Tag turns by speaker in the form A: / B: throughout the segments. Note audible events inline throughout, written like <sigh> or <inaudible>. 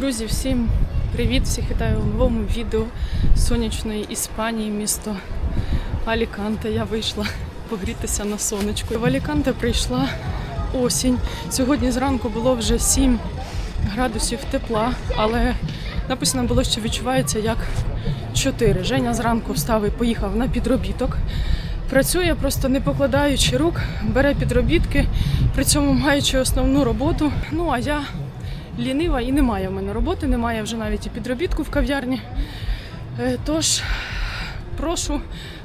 A: Друзі, всім привіт! Всіх вітаю у новому відео сонячної Іспанії, місто Аліканте. Я вийшла погрітися на сонечку. В Аліканте прийшла осінь. Сьогодні зранку було вже 7 градусів тепла, але написано було, що відчувається як 4. Женя зранку встав і поїхав на підробіток. Працює просто не покладаючи рук, бере підробітки, при цьому маючи основну роботу. Ну а я лінива і немає в мене роботи, немає вже навіть і підробітку в кав'ярні. Е, Тож прошу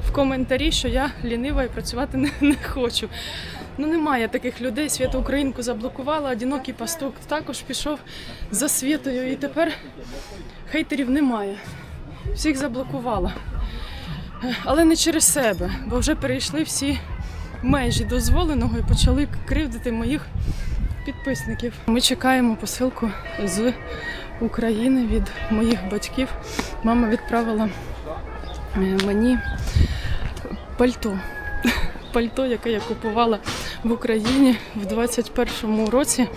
A: в коментарі, що я лінива і працювати не, не хочу. Ну немає таких людей. Свято Українку заблокувала, одинокий пастух також пішов за світою, і тепер хейтерів немає. Всіх заблокувала. Е, Але не через себе, бо вже перейшли всі межі дозволеного і почали кривдити моїх підписників. Ми чекаємо посилку з України від моїх батьків. Мама відправила е, мені пальто. <laughs> Пальто, яке я купувала в Україні в 21-му році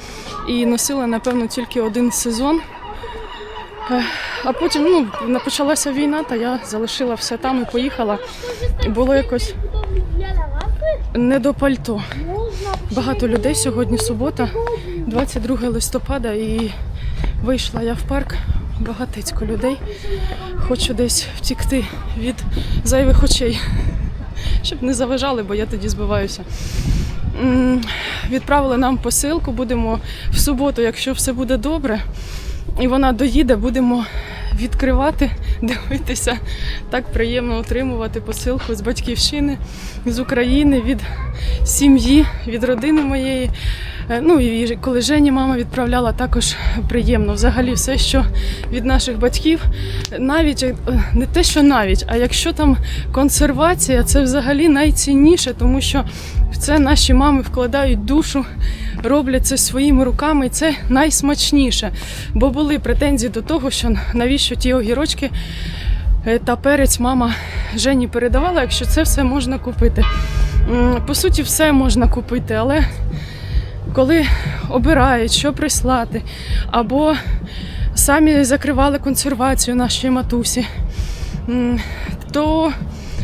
A: і носила, напевно, тільки один сезон. Е, А потім ну, почалася війна, та я залишила все там і поїхала. І було якось не до пальто. Багато людей сьогодні субота, 22 листопада, і вийшла я в парк. Багатецько людей. Хочу десь втікти від зайвих очей, щоб не заважали, бо я тоді збиваюся. Відправили нам посилку, будемо в суботу, якщо все буде добре, і вона доїде, будемо відкривати, <laughs> дивитися. Так приємно отримувати посилку з батьківщини, з України, від сім'ї, від родини моєї. Е, Ну і коли Жені мама відправляла, також приємно. Взагалі, все, що від наших батьків, навіть е, не те, що навіть, а якщо там консервація, це взагалі найцінніше, тому що в це наші мами вкладають душу, роблять це своїми руками, і це найсмачніше. Бо були претензії до того, що навіщо ті огірочки е, та перець мама Жені передавала, якщо це все можна купити. По суті, все можна купити, але коли обирають, що прислати, або самі закривали консервацію нашій матусі, то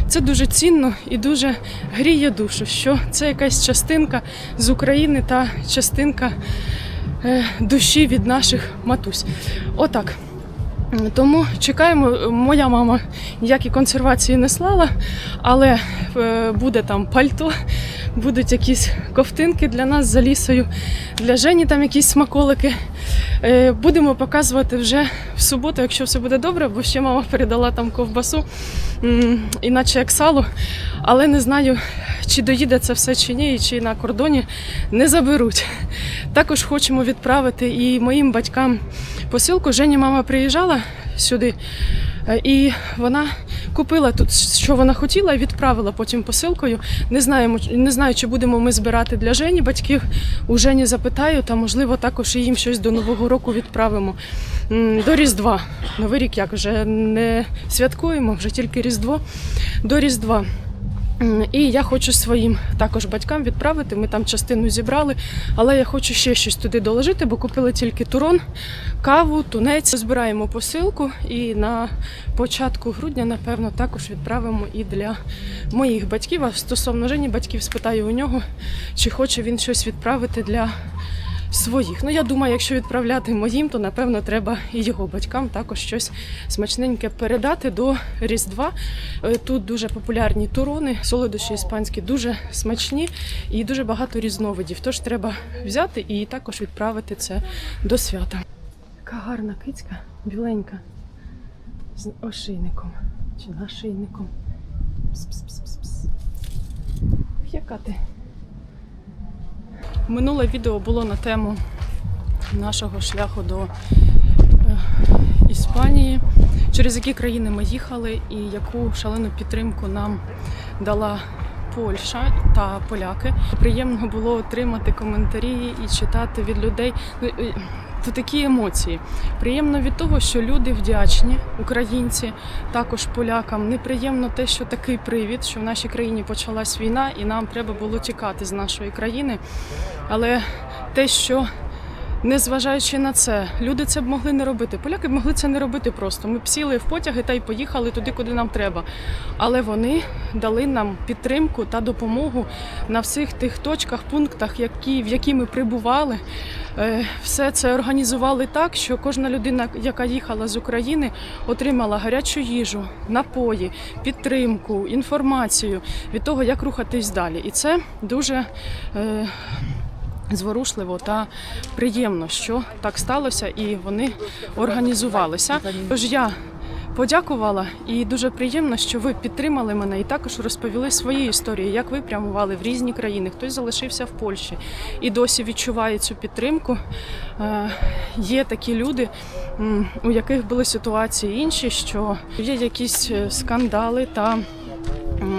A: це дуже цінно і дуже гріє душу, що це якась частинка з України та частинка е, душі від наших матусь. Отак. Тому чекаємо. Моя мама ніякі консервації не слала, але е, буде там пальто, будуть якісь ковтинки для нас за лісою, для Жені там якісь смаколики. Е, Будемо показувати вже в суботу, якщо все буде добре, бо ще мама передала там ковбасу, іначе як сало. Але не знаю, чи доїде це все чи ні, і чи на кордоні не заберуть. Також хочемо відправити і моїм батькам посилку. Жені мама приїжджала сюди, е, і вона купила тут, що вона хотіла, і відправила потім посилкою. Не знаємо, не знаю, чи будемо ми збирати для Жені батьків. У Жені запитаю, та можливо також і їм щось до Нового року відправимо. До Різдва. Новий рік як вже не святкуємо, вже тільки Різдво. До Різдва. І я хочу своїм також батькам відправити. Ми там частину зібрали, але я хочу ще щось туди доложити, бо купили тільки турон, каву, тунець. Збираємо посилку і на початку грудня, напевно, також відправимо і для моїх батьків. А стосовно Жені батьків спитаю у нього, чи хоче він щось відправити для своїх. Ну я думаю, якщо відправляти моїм, то напевно треба і його батькам також щось смачненьке передати до Різдва. Е, Тут дуже популярні турони, солодощі іспанські, дуже смачні і дуже багато різновидів. Тож треба взяти і також відправити це до свята. Яка гарна кицька, біленька, з ошейником чи нашийником. Пс-пс-пс-пс-пс. Яка ти? Минуле відео було на тему нашого шляху до е, Іспанії, через які країни ми їхали, і яку шалену підтримку нам дала Польща та поляки. Приємно було отримати коментарі і читати від людей. То такі емоції. Приємно від того, що люди вдячні, українці, також полякам. Неприємно те, що такий привід, що в нашій країні почалась війна, і нам треба було тікати з нашої країни. Але те, що Незважаючи на це, люди це б могли не робити. Поляки б могли це не робити просто. Ми б сіли в потяги та й поїхали туди, куди нам треба. Але вони дали нам підтримку та допомогу на всіх тих точках, пунктах, які, в які ми прибували. Е, Все це організували так, що кожна людина, яка їхала з України, отримала гарячу їжу, напої, підтримку, інформацію від того, як рухатись далі. І це дуже. Зворушливо та приємно, що так сталося, і вони організувалися. Тож я подякувала, і дуже приємно, що ви підтримали мене і також розповіли свої історії, як ви прямували в різні країни. Хтось залишився в Польщі і досі відчуває цю підтримку. Е, Є такі люди, у яких були ситуації інші, що є якісь е, скандали та.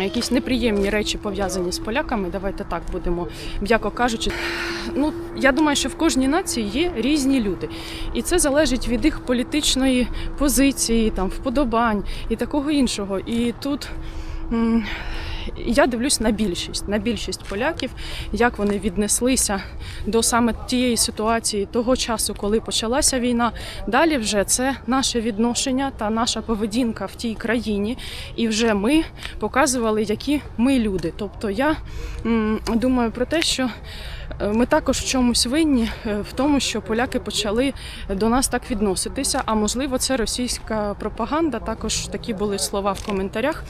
A: Якісь неприємні речі пов'язані з поляками, давайте так будемо, м'яко кажучи. Ну, я думаю, що в кожній нації є різні люди, і це залежить від їх політичної позиції, там вподобань і такого іншого. І тут я дивлюсь на більшість, на більшість поляків, як вони віднеслися до саме тієї ситуації того часу, коли почалася війна. Далі вже це наше відношення та наша поведінка в тій країні, і вже ми показували, які ми люди. Тобто я думаю про те, що ми також в чомусь винні е, в тому, що поляки почали до нас так відноситися. А можливо, це російська пропаганда. Також такі були слова в коментарях.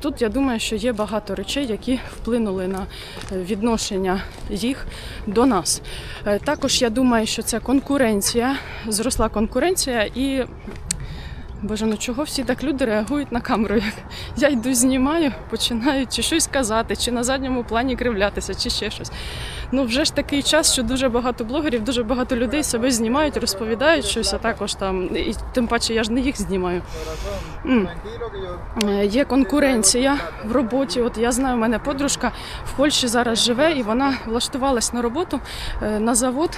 A: Тут я думаю, що є багато речей, які вплинули на е, відношення їх до нас. Е, Також я думаю, що це конкуренція, зросла конкуренція і. Боже, ну чого всі так люди реагують на камеру? Як я йду, знімаю, починають чи щось казати, чи на задньому плані кривлятися, чи ще щось. Ну вже ж такий час, що дуже багато блогерів, дуже багато людей себе знімають, розповідають щось, а також там, і тим паче я ж не їх знімаю. М. Е, Є конкуренція в роботі. От я знаю, у мене подружка в Польщі зараз живе, і вона влаштувалась на роботу е, на завод.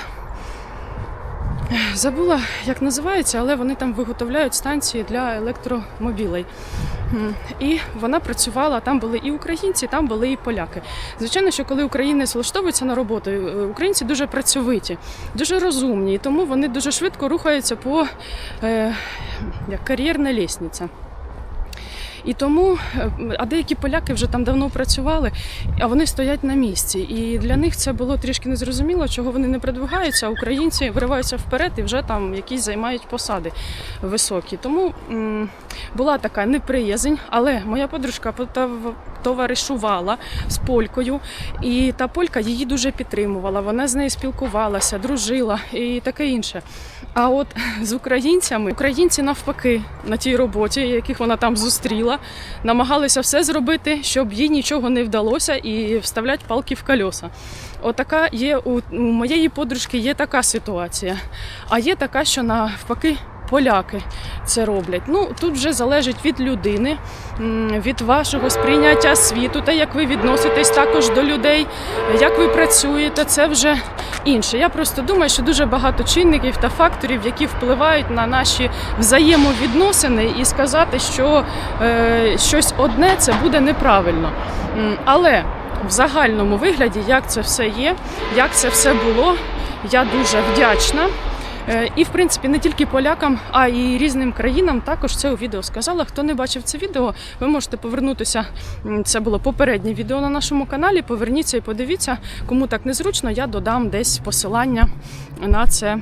A: Забула, як називається, але вони там виготовляють станції для електромобілей. І вона працювала, там були і українці, там були і поляки. Звичайно, що коли українець влаштовується на роботу, е, українці дуже працьовиті, дуже розумні, і тому вони дуже швидко рухаються по е, як кар'єрна лісниця. І тому, е, а деякі поляки вже там давно працювали, а вони стоять на місці. І для них це було трішки незрозуміло, чого вони не продвигаються, а українці вириваються вперед і вже там якісь займають посади високі. Тому була така неприязнь, але моя подружка товаришувала з полькою, і та полька її дуже підтримувала. Вона з нею спілкувалася, дружила і таке інше. А от з українцями українці навпаки на тій роботі, яких вона там зустріла, намагалися все зробити, щоб їй нічого не вдалося, і вставляти палки в кольоса. Отака є у, у моєї подружки є така ситуація. А є така, що навпаки. Поляки це роблять. Ну тут вже залежить від людини, від вашого сприйняття світу, та як ви відноситесь також до людей, як ви працюєте, це вже інше. Я просто думаю, що дуже багато чинників та факторів, які впливають на наші взаємовідносини, і сказати, що е, щось одне це буде неправильно. Але в загальному вигляді, як це все є, як це все було, я дуже вдячна. Е, І, в принципі, не тільки полякам, а й різним країнам також це у відео сказала. Хто не бачив це відео, ви можете повернутися. Це було попереднє відео на нашому каналі. Поверніться і подивіться, кому так незручно, я додам десь посилання на це.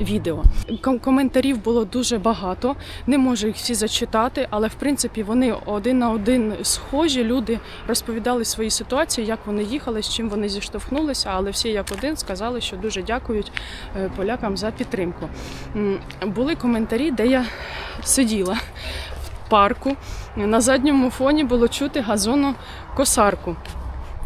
A: Відео Ком- коментарів було дуже багато. Не можу їх всі зачитати, але в принципі вони один на один схожі. Люди розповідали свої ситуації, як вони їхали, з чим вони зіштовхнулися. Але всі як один сказали, що дуже дякують е, полякам за підтримку. Були коментарі, де я сиділа в парку. На задньому фоні було чути газонокосарку.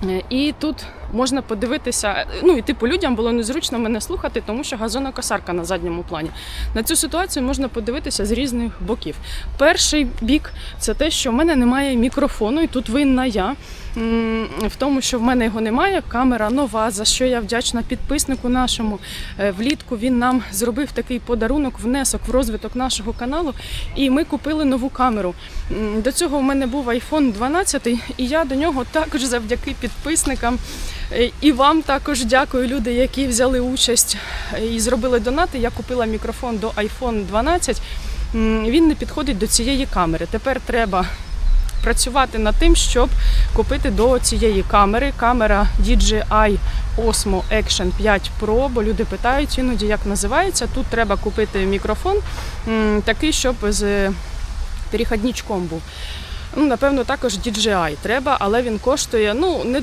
A: Е, І тут можна подивитися, ну і типу людям було незручно мене слухати, тому що газонокосарка на задньому плані. На цю ситуацію можна подивитися з різних боків. Перший бік це те, що в мене немає мікрофону, і тут винна я. В тому, що в мене його немає. Камера нова, за що я вдячна підписнику нашому. Е, Влітку він нам зробив такий подарунок, внесок в розвиток нашого каналу. І ми купили нову камеру. До цього в мене був iPhone 12, і я до нього також завдяки підписникам. е, І вам також дякую, люди, які взяли участь е, і зробили донати. Я купила мікрофон до iPhone 12. Він не підходить до цієї камери. Тепер треба працювати над тим, щоб купити до цієї камери. Камера DJI Osmo Action 5 Pro, бо люди питають іноді, як називається. Тут треба купити мікрофон такий, щоб з перехідничком був. Ну, напевно, також DJI треба, але він коштує ну, не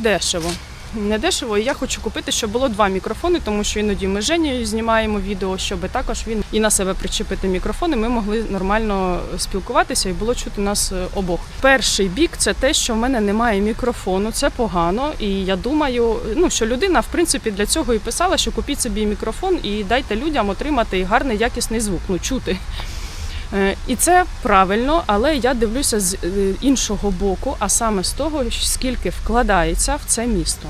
A: дешево. Не дешево, і я хочу купити, щоб було два мікрофони, тому що іноді ми з Женєю знімаємо відео, щоб також він і на себе причепити мікрофон, і ми могли нормально спілкуватися і було чути нас е, обох. Перший бік це те, що в мене немає мікрофону, це погано. І я думаю, ну що людина в принципі для цього і писала, що купіть собі мікрофон і дайте людям отримати гарний якісний звук, ну чути. Е, І це правильно, але я дивлюся з е, іншого боку, а саме з того, скільки вкладається в це місто.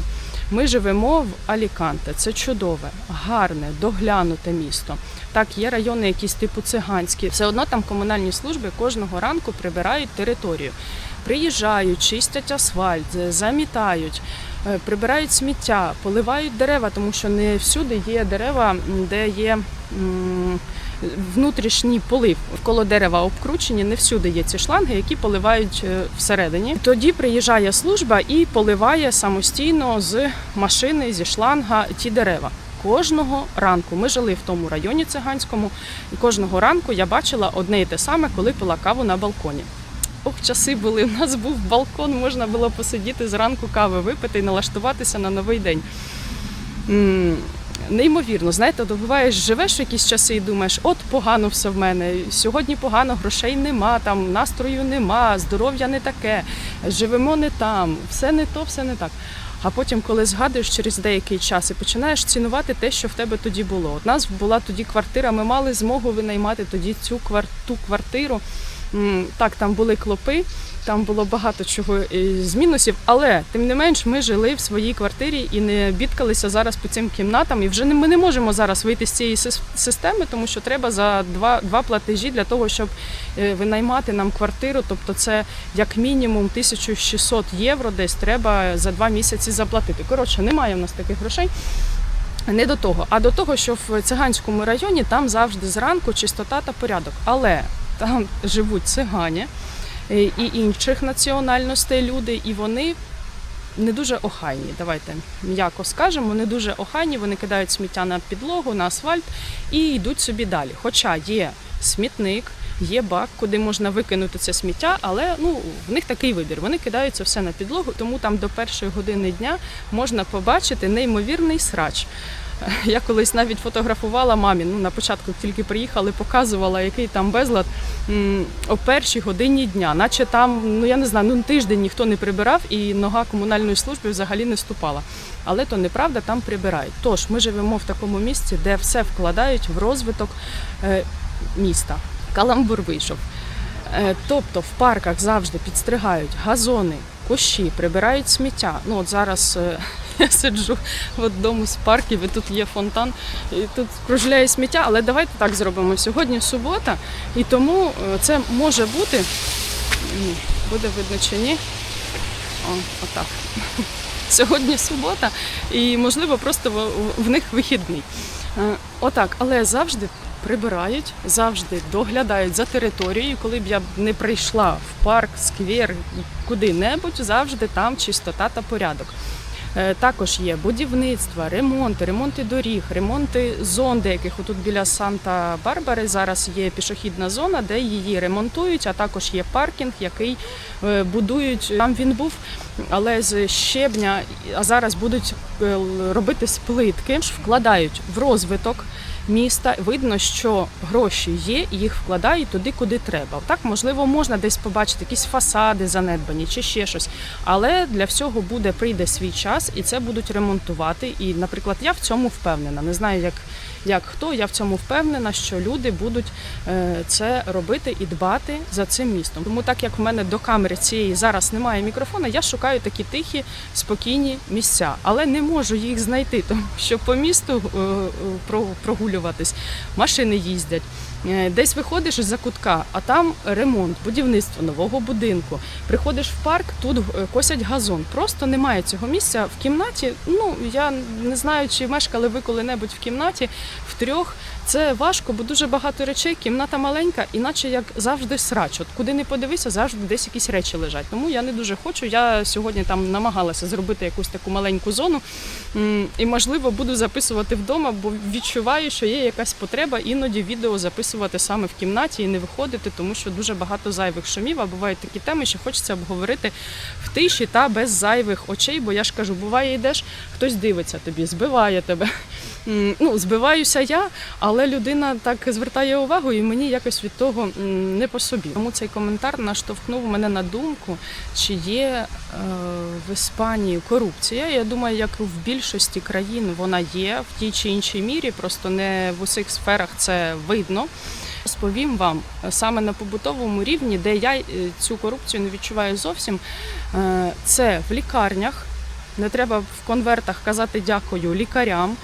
A: Ми живемо в Аліканте. Це чудове, гарне, доглянуте місто. Так, є райони, якісь типу циганські. Все одно там комунальні служби кожного ранку прибирають територію. Приїжджають, чистять асфальт, замітають, е, прибирають сміття, поливають дерева, тому що не всюди є дерева, де є. м, внутрішній полив коло дерева обкручені. Не всюди є ці шланги, які поливають е, всередині. Тоді приїжджає служба і поливає самостійно з машини зі шланга ті дерева. Кожного ранку ми жили в тому районі циганському, і кожного ранку я бачила одне і те саме, коли пила каву на балконі. Ох, часи були. У нас був балкон, можна було посидіти зранку кави випити і налаштуватися на новий день. Неймовірно, знаєте, то буваєш, живеш якісь часи і думаєш, от погано все в мене. Сьогодні погано, грошей нема, там настрою нема, здоров'я не таке, живемо не там, все не то, все не так. А потім, коли згадуєш через деякий час і починаєш цінувати те, що в тебе тоді було. У нас була тоді квартира, ми мали змогу винаймати тоді цю ту квартиру. Так, там були клопи, там було багато чого з мінусів, але тим не менш ми жили в своїй квартирі і не бідкалися зараз по цим кімнатам. І вже не, ми не можемо зараз вийти з цієї системи, тому що треба за два, два платежі для того, щоб е, винаймати нам квартиру. Тобто це як мінімум 1600 євро десь треба за два місяці заплатити. Коротше, немає в нас таких грошей. Не до того, а до того, що в циганському районі там завжди зранку чистота та порядок. Але там живуть цигані і інших національностей люди, і вони не дуже охайні. Давайте м'яко скажемо, не дуже охайні. Вони кидають сміття на підлогу, на асфальт і йдуть собі далі. Хоча є смітник. Є бак, куди можна викинути це сміття, але ну в них такий вибір. Вони кидають це все на підлогу, тому там до першої години дня можна побачити неймовірний срач. Я колись навіть фотографувала мамі. Ну на початку тільки приїхали, показувала, який там безлад о першій годині дня, наче там, ну я не знаю, ну тиждень ніхто не прибирав, і нога комунальної служби взагалі не ступала. Але то неправда, там прибирають. Тож ми живемо в такому місці, де все вкладають в розвиток е, міста. Каламбур вийшов. Е, Тобто в парках завжди підстригають газони, кущі, прибирають сміття. Ну от зараз е, я <laughs> сиджу в одному з парків, і тут є фонтан, і тут кружляє сміття. Але давайте так зробимо. Сьогодні субота, і тому е, це може бути. Буде видно чи ні. О, отак. <laughs> Сьогодні субота, і можливо просто в- них вихідний. Е, Отак, але завжди прибирають, завжди доглядають за територією. Коли б я не прийшла в парк, сквер, куди-небудь, завжди там чистота та порядок. Е, Також є будівництва, ремонти, ремонти доріг, ремонти зон деяких. Отут біля Санта-Барбари зараз є пішохідна зона, де її ремонтують, а також є паркінг, який е, будують. Там він був, але з щебня, а зараз будуть е, робити з плитки, вкладають в розвиток міста. Видно, що гроші є, і їх вкладають туди, куди треба. Так, можливо, можна десь побачити якісь фасади занедбані чи ще щось. Але для всього буде прийде свій час, і це будуть ремонтувати. І, наприклад, я в цьому впевнена. Не знаю, як як хто. Я в цьому впевнена, що люди будуть е, це робити і дбати за цим містом. Тому, так як в мене до камери цієї зараз немає мікрофона, я шукаю такі тихі, спокійні місця, але не можу їх знайти, <laughs> тому що по місту е, е, про- прогулюватись машини їздять. Е, Десь виходиш за кутка, а там ремонт, будівництво нового будинку. Приходиш в парк, тут е, косять газон. Просто немає цього місця в кімнаті. Ну я не знаю, чи мешкали ви коли-небудь в кімнаті в трьох. Це важко, бо дуже багато речей. Кімната маленька, іначе як завжди срач. От куди не подивися, завжди десь якісь речі лежать. Тому я не дуже хочу. Я сьогодні там намагалася зробити якусь таку маленьку зону. І можливо буду записувати вдома, бо відчуваю, що є якась потреба іноді відео записувати саме в кімнаті і не виходити, тому що дуже багато зайвих шумів. А бувають такі теми, що хочеться обговорити в тиші та без зайвих очей. Бо я ж кажу, буває, йдеш, хтось дивиться тобі, збиває тебе. Ну, збиваюся я, але людина так звертає увагу, і мені якось від того не по собі. Тому цей коментар наштовхнув мене на думку, чи є е, в Іспанії корупція. Я думаю, як в більшості країн вона є в тій чи іншій мірі, просто не в усіх сферах це видно. Розповім вам саме на побутовому рівні, де я е, цю корупцію не відчуваю зовсім. е, Це в лікарнях. Не треба в конвертах казати дякую лікарям,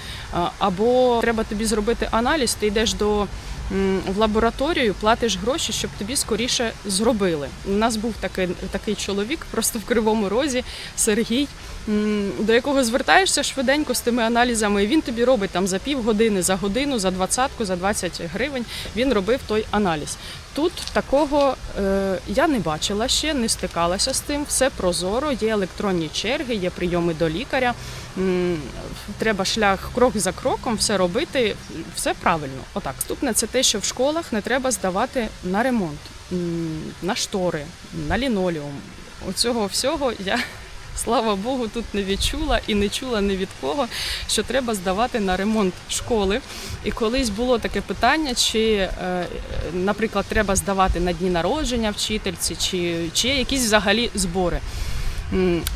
A: або треба тобі зробити аналіз, ти йдеш до в лабораторію, платиш гроші, щоб тобі скоріше зробили. У нас був такий, такий чоловік, просто в кривому розі, Сергій, до якого звертаєшся швиденько з тими аналізами, і він тобі робить там за півгодини, за годину, за двадцятку, за 20 гривень. Він робив той аналіз. Тут такого е, я не бачила ще, не стикалася з тим. Все прозоро, є електронні черги, є прийоми до лікаря. Треба шлях крок за кроком, все робити, все правильно. Отак. Наступне це те, що в школах не треба здавати на ремонт, на штори, на лінолеум. Оцього всього я. Слава Богу, тут не відчула і не чула ні від кого, що треба здавати на ремонт школи. І колись було таке питання, чи, е, наприклад, треба здавати на дні народження вчительці, чи, чи якісь взагалі збори.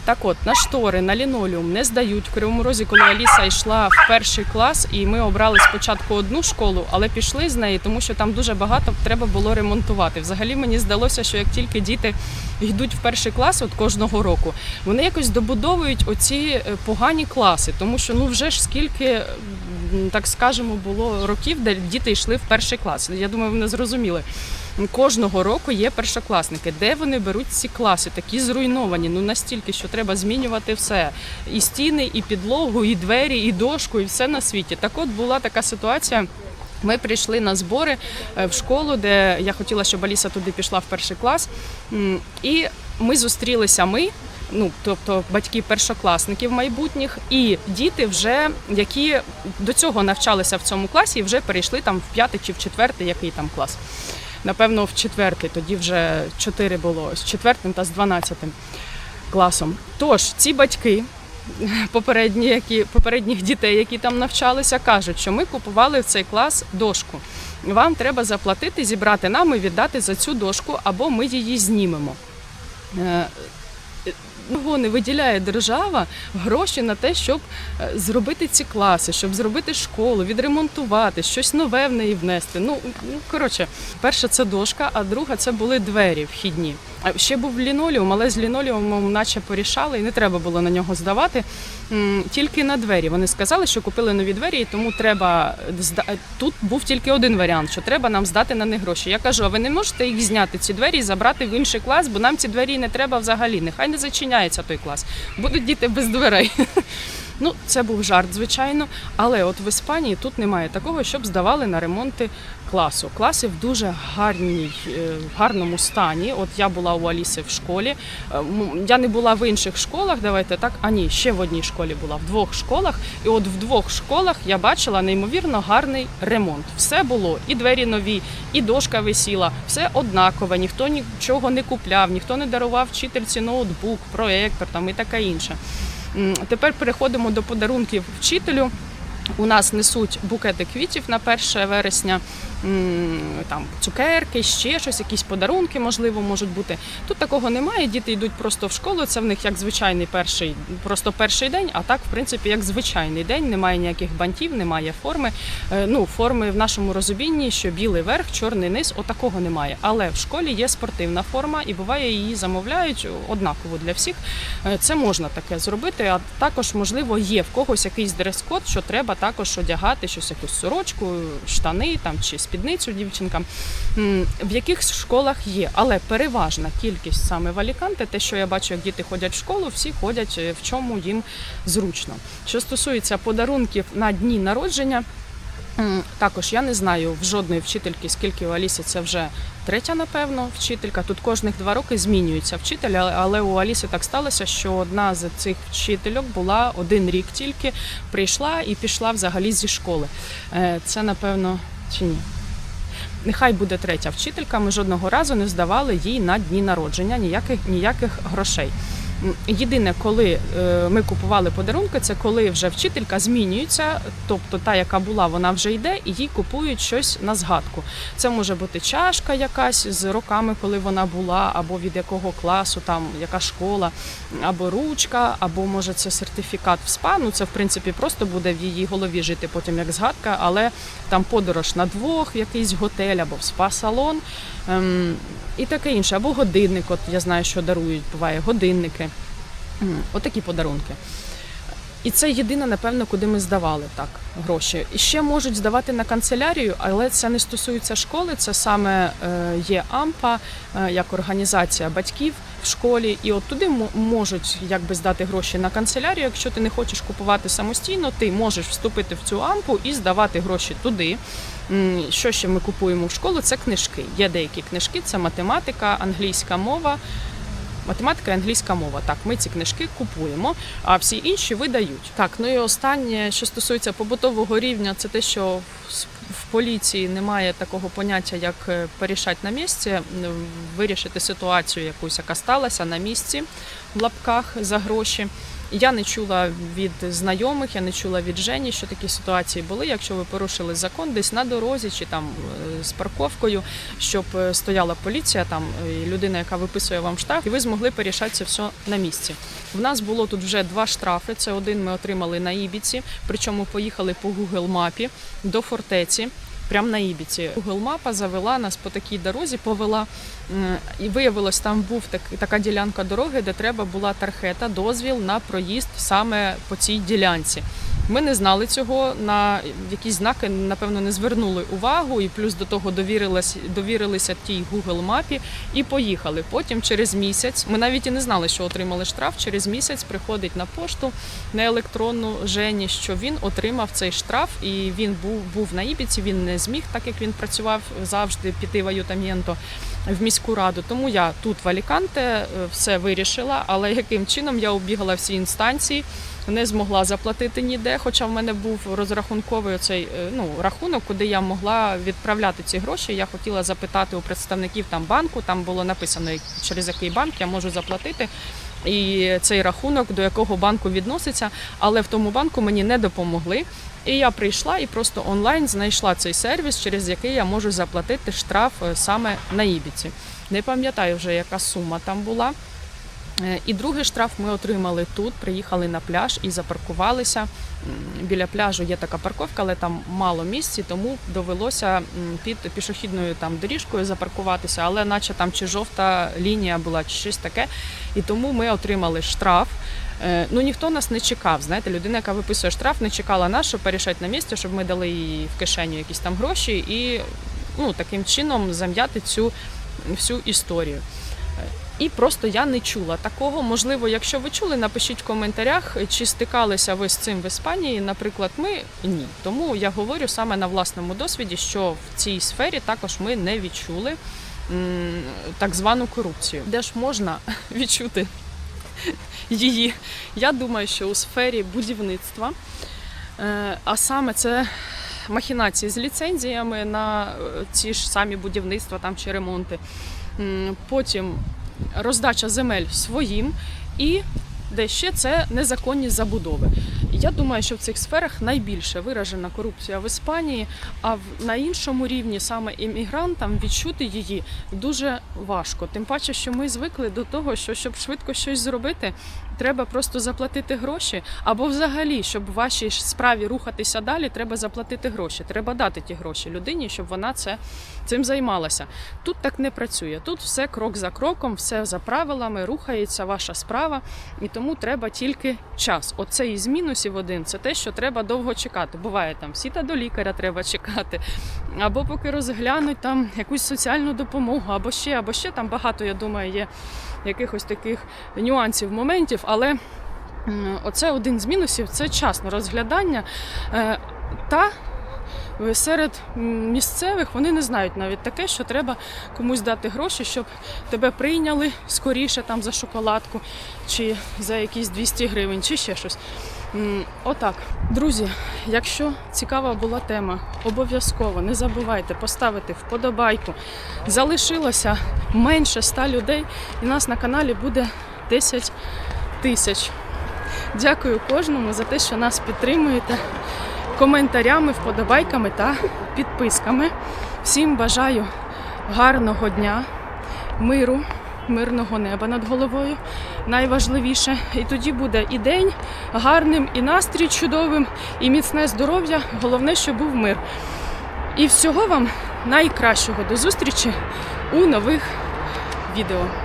A: Так от, на штори, на лінолеум не здають. В Кривому Розі, коли Аліса йшла в перший клас, і ми обрали спочатку одну школу, але пішли з неї, тому що там дуже багато треба було ремонтувати. Взагалі мені здалося, що як тільки діти йдуть в перший клас, от кожного року, вони якось добудовують оці е, погані класи, тому що ну вже ж скільки, так скажемо, було років, де діти йшли в перший клас. Я думаю, ви не зрозуміли. Кожного року є першокласники. Де вони беруть ці класи? Такі зруйновані. Ну настільки, що треба змінювати все: і стіни, і підлогу, і двері, і дошку, і все на світі. Так от була така ситуація. Ми прийшли на збори е, в школу, де я хотіла, щоб Аліса туди пішла в перший клас. І ми зустрілися. Ми, ну тобто батьки першокласників майбутніх, і діти, вже які до цього навчалися в цьому класі, і вже перейшли там в п'ятий чи в четвертий, який там клас. Напевно, в четвертий, тоді вже чотири було з четвертим та з дванадцятим класом. Тож ці батьки попередні, які попередніх дітей, які там навчалися, кажуть, що ми купували в цей клас дошку. Вам треба заплатити, зібрати нам і віддати за цю дошку, або ми її знімемо. Е, Його не виділяє держава гроші на те, щоб е, зробити ці класи, щоб зробити школу, відремонтувати, щось нове в неї внести. Ну, ну коротше, перша це дошка, а друга це були двері вхідні. А ще був лінолеум, але з лінолеумом наче порішали, і не треба було на нього здавати. Тільки на двері. Вони сказали, що купили нові двері, і тому треба тут був тільки один варіант, що треба нам здати на них гроші. Я кажу, а ви не можете їх зняти, ці двері, і забрати в інший клас, бо нам ці двері не треба взагалі. Нехай не зачиняється той клас. Будуть діти без дверей. <laughs> Ну, це був жарт, звичайно. Але от в Іспанії тут немає такого, щоб здавали на ремонти класу. Класи в дуже гарній, е, гарному стані. От я була у Аліси в школі. Е, Я не була в інших школах. Давайте так. А ні, ще в одній школі була в двох школах. І от в двох школах я бачила неймовірно гарний ремонт. Все було і двері нові, і дошка висіла. Все однакове. Ніхто нічого не купляв, ніхто не дарував вчительці ноутбук, проектор там і таке інше. Тепер переходимо до подарунків вчителю. У нас несуть букети квітів на 1 вересня, там цукерки, ще щось, якісь подарунки, можливо, можуть бути. Тут такого немає. Діти йдуть просто в школу. Це в них як звичайний перший, просто перший день. А так, в принципі, як звичайний день. Немає ніяких бантів, немає форми. Е, Ну, форми в нашому розумінні, що білий верх, чорний низ, отакого немає. Але в школі є спортивна форма, і буває її замовляють однаково для всіх. Е, Це можна таке зробити. А також, можливо, є в когось якийсь дрес-код, що треба також одягати щось, якусь сорочку, штани там чи спідницю дівчинкам. В яких школах є, але переважна кількість саме в Аліканте, те, що я бачу, як діти ходять в школу, всі ходять е, в чому їм зручно. Що стосується подарунків на дні народження. Також я не знаю в жодної вчительки, скільки у Алісі це вже третя, напевно, вчителька. Тут кожних два роки змінюється вчитель, але- у Аліси так сталося, що одна з цих вчительок була один рік тільки, прийшла і пішла взагалі зі школи. Е, Це напевно чи ні? Нехай буде третя вчителька. Ми жодного разу не здавали їй на дні народження ніяких ніяких грошей. Єдине, коли е, ми купували подарунки, це коли вже вчителька змінюється, тобто та, яка була, вона вже йде, і їй купують щось на згадку. Це може бути чашка якась з роками, коли вона була, або від якого класу, там яка школа, або ручка, або може це сертифікат в СПА. Ну це в принципі просто буде в її голові жити потім як згадка, але там подорож на двох, якийсь готель або в спа-салон. Ем, і таке інше, або годинник. От я знаю, що дарують, буває годинники. Отакі подарунки. І це єдине, напевно, куди ми здавали так гроші. І ще можуть здавати на канцелярію, але це не стосується школи. Це саме е, є АМПА е, як організація батьків в школі. І от туди мо- можуть якби здати гроші на канцелярію. Якщо ти не хочеш купувати самостійно, ти можеш вступити в цю ампу і здавати гроші туди. Що ще ми купуємо в школу? Це книжки. Є деякі книжки, це математика, англійська мова. Математика і англійська мова. Так, ми ці книжки купуємо, а всі інші видають. Так, ну і останнє, що стосується побутового рівня, це те, що в поліції немає такого поняття, як е, порішати на місці, вирішити ситуацію якусь, яка сталася на місці в лапках за гроші. Я не чула від знайомих, я не чула від Жені, що такі ситуації були. Якщо ви порушили закон десь на дорозі чи там е, з парковкою, щоб е, стояла поліція, там е, людина, яка виписує вам штраф, і ви змогли порішати це все на місці. В нас було тут вже два штрафи. Це один ми отримали на Ібіці, причому поїхали по Google мапі до фортеці. Прямо на Ібіці. Google мапа завела нас по такій дорозі, повела і виявилось, там був так, така ділянка дороги, де треба була тархета, дозвіл на проїзд саме по цій ділянці. Ми не знали цього, на якісь знаки, напевно, не звернули увагу, і плюс до того довірилися, довірилися тій Google мапі і поїхали. Потім через місяць, ми навіть і не знали, що отримали штраф. Через місяць приходить на пошту на електронну Жені, що він отримав цей штраф, і він був, був на Ібіці. Він не зміг, так як він працював завжди, піти в аютамєнто в міську раду. Тому я тут в Аліканте е, все вирішила, але яким чином я обігала всі інстанції, не змогла заплатити ніде. Хоча в мене був розрахунковий оцей е, ну, рахунок, куди я могла відправляти ці гроші. Я хотіла запитати у представників там банку. Там було написано, через який банк я можу заплатити. І цей рахунок до якого банку відноситься, але в тому банку мені не допомогли. І я прийшла і просто онлайн знайшла цей сервіс, через який я можу заплатити штраф е, саме на Ібіці. Не пам'ятаю вже, яка сума там була. Е, І другий штраф ми отримали тут. Приїхали на пляж і запаркувалися. Біля пляжу є така парковка, але там мало місці, тому довелося під пішохідною там доріжкою запаркуватися, але наче там чи жовта лінія була, чи щось таке. І тому ми отримали штраф. Е, Ну ніхто нас не чекав. Знаєте, людина, яка виписує штраф, не чекала нас, щоб порішати на місці, щоб ми дали їй в кишеню якісь там гроші і ну, таким чином зам'яти цю всю історію. І просто я не чула такого. Можливо, якщо ви чули, напишіть в коментарях, чи стикалися ви з цим в Іспанії. Наприклад, ми ні. Тому я говорю саме на власному досвіді, що в цій сфері також ми не відчули так звану корупцію. Де ж можна <laughs> відчути її? Я думаю, що у сфері будівництва, Е, а саме це махінації з ліцензіями на е, ці ж самі будівництва там чи ремонти. Потім роздача земель своїм і де ще це незаконні забудови. Я думаю, що в цих сферах найбільше виражена корупція в Іспанії, а в на іншому рівні саме іммігрантам відчути її дуже важко. Тим паче, що ми звикли до того, що щоб швидко щось зробити, треба просто заплатити гроші, або взагалі, щоб в вашій справі рухатися далі, треба заплатити гроші. Треба дати ті гроші людині, щоб вона це цим займалася. Тут так не працює. Тут все крок за кроком, все за правилами, рухається ваша справа, і тому треба тільки час. Оце із мінусів один це те, що треба довго чекати. Буває там сіта до лікаря треба чекати, або поки розглянуть там якусь соціальну допомогу, або ще, або ще там багато, я думаю, є якихось таких нюансів, моментів, але оце один з мінусів це часне розглядання. Е, Та е, серед місцевих вони не знають навіть таке, що треба комусь дати гроші, щоб тебе прийняли скоріше там за шоколадку, чи за якісь 200 гривень, чи ще щось. Отак, друзі, якщо цікава була тема, обов'язково не забувайте поставити вподобайку. Залишилося менше ста людей, і нас на каналі буде 10 тисяч. Дякую кожному за те, що нас підтримуєте коментарями, вподобайками та підписками. Всім бажаю гарного дня, миру, мирного неба над головою. Найважливіше. І тоді буде і день гарним, і настрій чудовим, і міцне здоров'я. Головне, щоб був мир. І всього вам найкращого до зустрічі у нових відео.